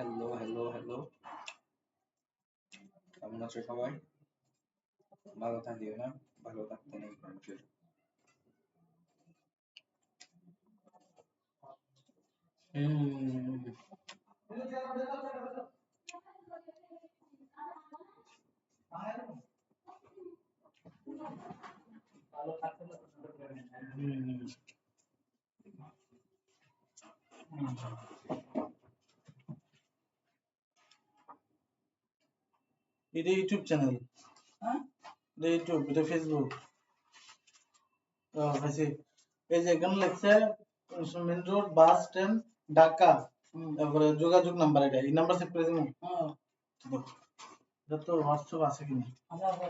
Hello hello hello কেমন আছো সবাই ভালো থাকিও না ভালো থাকতে নেই মানুষের হুম হুম এটা ইউটিউব চ্যানেল। হ্যাঁ? এটা ইউটিউব এটা ফেসবুক এই যে এখানে লেখছে main road bus stand Dhaka. তারপরে যোগাযোগ নাম্বার এটা এই নাম্বার সেভ করে দিন হ্যাঁ। এটা তো হোয়াটসঅ্যাপ আছে কিনা? আচ্ছা আচ্ছা।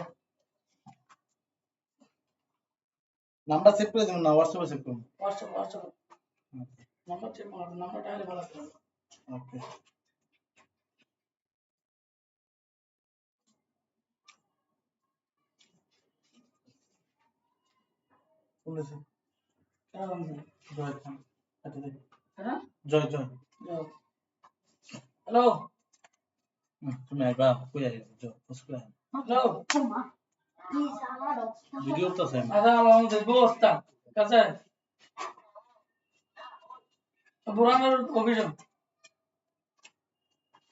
নাম্বার সেভ করে দিন না হোয়াটসঅ্যাপে সেভ করুন হোয়াটসঅ্যাপ হোয়াটসঅ্যাপ নাম্বার নাম্বারটা ভালো ওকে শুনেছি? কেন জয় খান আচ্ছা দেখ। হ্যাঁ? জয় জয়। হ্যালো? তুমি আইবা কই আইবা? জয় পুষ্কর হ্যালো ভিডিও তো আছে আচ্ছা আমাদের ব্যবস্থা কাছে বুড়ানোর অভিযোগ।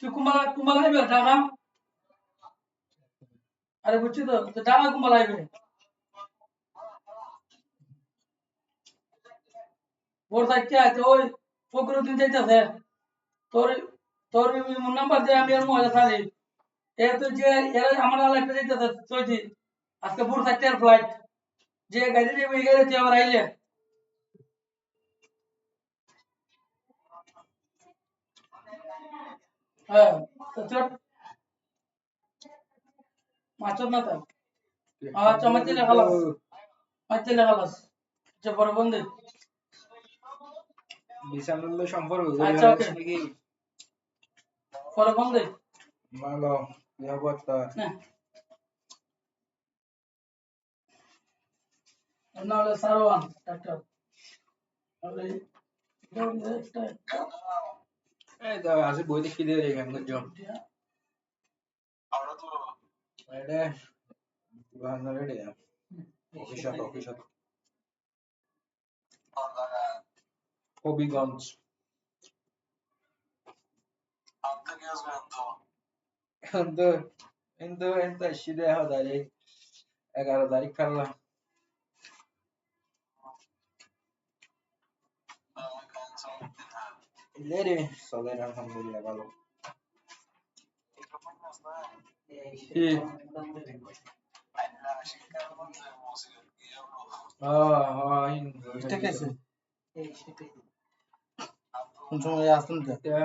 তুই কুমার কুমার আইবে? ঢাকা আরে বুঝছি তো ঢাকা কুমার আইবে? ভোর থাকতে আছে ওই ফকরুদ্দিন যাইতেছে তোর তোর নাম্বার দিয়ে আমি আর মজা থাকি এ তো যে এরা আমার আলাদা যাইতেছে চৈতি আজকে ভোর আর ফ্লাইট যে গাড়ি যাবে এই গাড়িতে আবার আইলে। হ্যাঁ চট মাছত না তো? আচ্ছা মাছ দিলে খালাস। মাছ দিলে খালাস। আচ্ছা বড় বন্ধু। বিশাল সম্পর্ক আচ্ছা, okay. নাকি বড় বন্ধু ভালো কি অবস্থা না হলে সারওয়ান ডাক্তার এই তো আজ বই দেখি দিয়ে রে কেমন করছ এটা বাহান্ন ready officer officer Obligant. Antonios Vento. Andò, andò e decide a rodare, a rodare Carla. Elleri salar elhamdülillah balım. İyi. Aa, hain. Bir tek kesin. এটা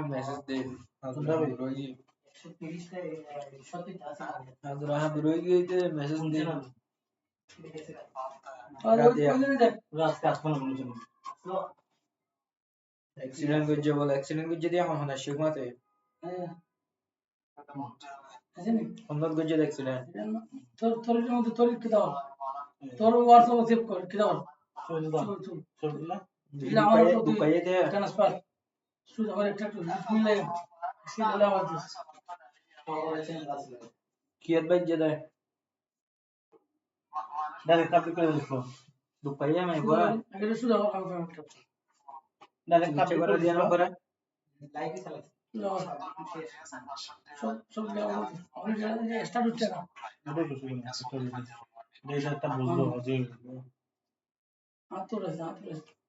মেসেজ দে কোনটা ভাই? রোগী হাদরা হাদরা গিয়ে মেসেজ দে আর ওই কোনদিন দেখ আজকে আসব না কোনো জন্য অ্যাক্সিডেন্ট করছে বলে অ্যাক্সিডেন্ট করছে দিয়ে এখন না শিখমাতে হ্যাঁ আসেনি সুন্দর করছে অ্যাক্সিডেন্ট তোর তোর মধ্যে তোর কি দাও তোর হোয়াটসঅ্যাপ সেভ কর কি দাও চল দাও চল চল চল দিলা দিলে আমার তো তুই দুপাইয়ে দে ট্রান্সফার শুধু আমার একটা একটু মিলে সিলে আমার দিস কি এর বাইক যে দেয় ডাইরেক্ট আপনি করে লিখো দুপাইয়ে আমি বড় আগে শুধু আমার আমার একটা ডাইরেক্ট নিচে আপনি করে করে দিয়ে না করে সব সব দেওয়া আমি স্টার্ট হচ্ছে না এটাই তো শুনুন এটা একটা বুঝলো যে হাত তোলে হাত তোলে বাইক দিয়ে আর ড্রোন না ফাকাল্লা আমি এটা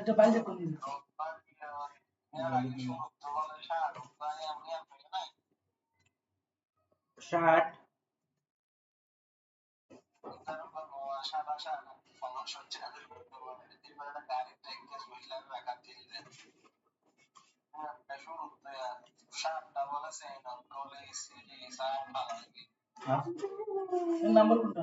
এটা বাইরে করে দিন শার্ট হ্যাঁ এর নাম্বার কোনটা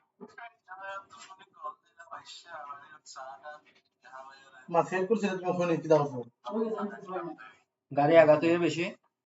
না সেভ করছিলে তুমি ওখানে কি দাও গাড়ি আগাতে হয়ে বেশি।